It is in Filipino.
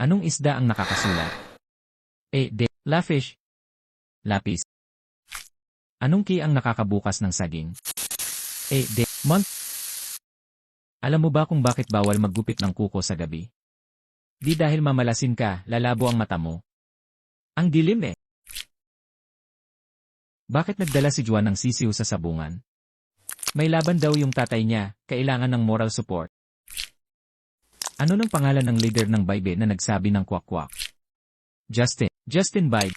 Anong isda ang nakakasulat? A. D. Lafish. Lapis. Anong ki ang nakakabukas ng saging? A. D. Month. Alam mo ba kung bakit bawal maggupit ng kuko sa gabi? Di dahil mamalasin ka, lalabo ang mata mo. Ang dilim eh. Bakit nagdala si Juan ng sisiw sa sabungan? May laban daw yung tatay niya, kailangan ng moral support. Ano ng pangalan ng leader ng Baibe na nagsabi ng kwak-kwak? Justin. Justin Baibe.